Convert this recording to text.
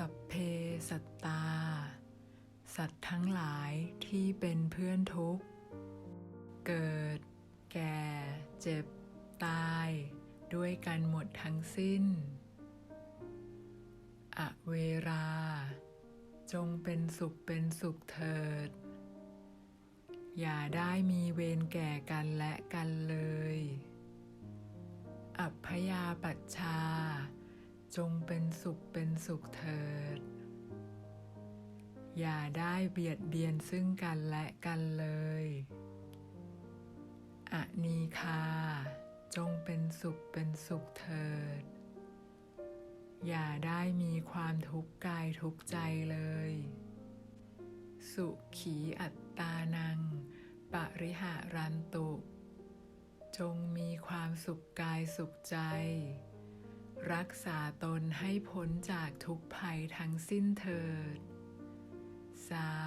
สัตตา สัตว์ทั้งหลายที่เป็นเพื่อนทุกข์ เกิด แก่ เจ็บ ตาย ด้วยกันหมดทั้งสิ้น อเวรา จงเป็นสุขเป็นสุขเถิด อย่าได้มีเวรแก่กันและกันเลย อัพยาปัชช จงเป็นสุขเป็นสุขเถิด อย่าได้เบียดเบียนซึ่งกันและกันเลยอะนีคาจงเป็นสุขเป็นสุขเถิด อย่าได้มีความทุกข์กายทุกข์ใจเลย สุขีอัตตานัง ปริหารันตุ จงมีความสุขกายสุขใจ รักษาตนให้พ้นจากทุกภัยทั้งสิ้นเถิด สา